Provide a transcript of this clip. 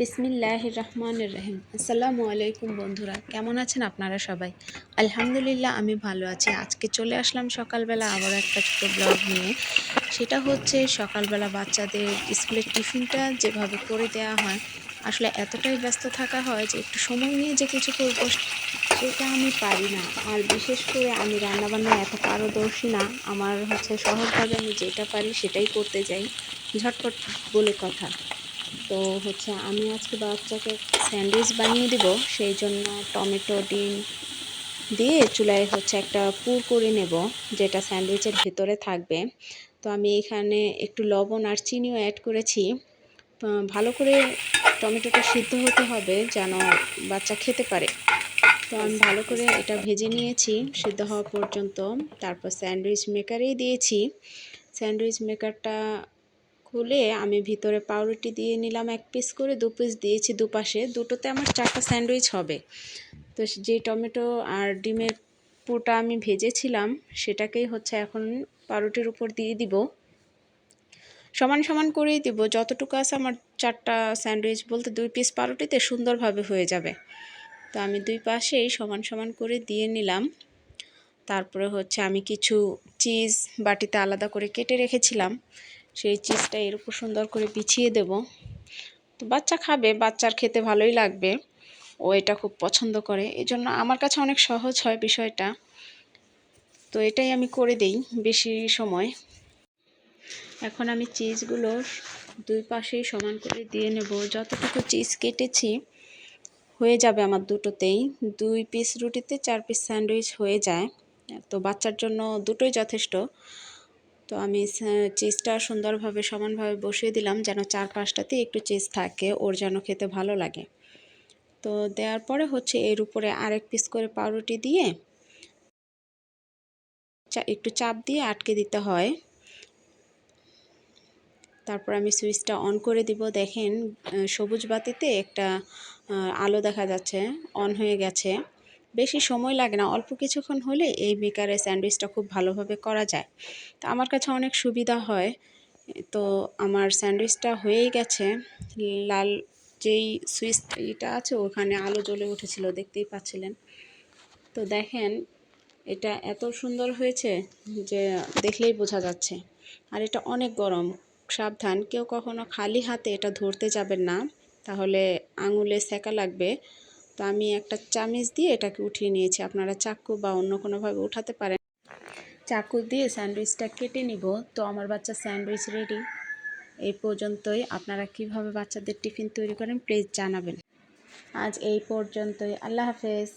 বিসমিল্লাহ রহমান রহিম আসসালামু আলাইকুম বন্ধুরা, কেমন আছেন আপনারা সবাই? আলহামদুলিল্লাহ, আমি ভালো আছি। আজকে চলে আসলাম সকালবেলা আবার একটা ছোটো ব্লগ নিয়ে। সেটা হচ্ছে সকালবেলা বাচ্চাদের স্কুলের টিফিনটা যেভাবে করে দেওয়া হয়। আসলে এতটাই ব্যস্ত থাকা হয় যে একটু সময় নিয়ে যে কিছু করব, সেটা আমি পারি না। আর বিশেষ করে আমি রান্নাবান্না এত পারদর্শী না। আমার হচ্ছে সহজভাবে আমি যেটা পারি সেটাই করতে যাই। ঝটপট বলে কথা। তো হচ্ছে আমি আজকে বাচ্চাকে স্যান্ডউইচ বানিয়ে দেব, সেই জন্য টমেটো, ডিম দিয়ে চুলায় হচ্ছে একটা পুর করে নেব, যেটা স্যান্ডউইচের ভেতরে থাকবে। তো আমি এখানে একটু লবণ আর চিনিও অ্যাড করেছি। ভালো করে টমেটোটা সিদ্ধ হতে হবে যেন বাচ্চা খেতে পারে। তো আমি ভালো করে এটা ভেজে নিয়েছি, সিদ্ধ হওয়া পর্যন্ত। তারপর স্যান্ডউইচ মেকারেই দিয়েছি। স্যান্ডউইচ মেকারটা খুলে আমি ভিতরে পাউরুটি দিয়ে নিলাম এক পিস করে, দু পিস দিয়েছি দুপাশে। দুটোতে আমার চারটা স্যান্ডউইচ হবে। তো যে টমেটো আর ডিমের পুরোটা আমি ভেজেছিলাম, সেটাকেই হচ্ছে এখন পাউরুটির উপর দিয়ে দিব। সমান সমান করেই দিব। যতটুকু আছে আমার চারটা স্যান্ডউইচ বলতে দুই পিস পাউরুটিতে সুন্দরভাবে হয়ে যাবে। তো আমি দুই পাশেই সমান সমান করে দিয়ে নিলাম। তারপরে হচ্ছে আমি কিছু চিজ বাটিতে আলাদা করে কেটে রেখেছিলাম। সেই চিজটা এর উপর সুন্দর করে বিছিয়ে দেব। তো বাচ্চা খাবে, বাচ্চার খেতে ভালোই লাগবে। ও এটা খুব পছন্দ করে। এই জন্য আমার কাছে অনেক সহজ হয় বিষয়টা। তো এটাই আমি করে দেই বেশি সময়। এখন আমি চিজগুলো দুই পাশেই সমান করে দিয়ে নেব। যতটুকু চিজ কেটেছি, হয়ে যাবে আমার দুটোতেই। দুই পিস রুটিতে চার পিস স্যান্ডউইচ হয়ে যায়। তো বাচ্চার জন্য দুটোই যথেষ্ট। তো আমি চিজটা সুন্দরভাবে সমানভাবে বসিয়ে দিলাম যেন চার পাঁচটাতে একটু চিজ থাকে, ওর যেন খেতে ভালো লাগে। তো দেওয়ার পরে হচ্ছে এর উপরে আরেক পিস করে পাউরুটি দিয়ে একটু চাপ দিয়ে আটকে দিতে হয়। তারপর আমি সুইচটা অন করে দিব, দেখেন সবুজ বাতিতে একটা আলো দেখা যাচ্ছে, অন হয়ে গেছে। বেশি সময় লাগে না, অল্প কিছুক্ষণ হলে এই বেকারে স্যান্ডউইচটা খুব ভালোভাবে করা যায়। তো আমার কাছে অনেক সুবিধা হয়। তো আমার স্যান্ডউইচটা হয়েই গেছে। লাল যেই সুইচ সুইচটা আছে, ওখানে আলো জ্বলে উঠেছিল, দেখতেই পাচ্ছিলেন। তো দেখেন, এটা এত সুন্দর হয়েছে যে দেখলেই বোঝা যাচ্ছে। আর এটা অনেক গরম, সাবধান। কেউ কখনো খালি হাতে এটা ধরতে যাবেন না। তাহলে আঙুলে সেকা লাগবে। তো আমি একটা চামিচ দিয়ে এটাকে উঠিয়ে নিয়েছি। আপনারা চাকু বা অন্য কোনোভাবে উঠাতে পারেন। চাকু দিয়ে স্যান্ডউইচটা কেটে নিব। তো আমার বাচ্চা স্যান্ডউইচ রেডি। এই পর্যন্তই। আপনারা কীভাবে বাচ্চাদের টিফিন তৈরি করেন প্লিজ জানাবেন। আজ এই পর্যন্তই। আল্লাহ হাফেজ।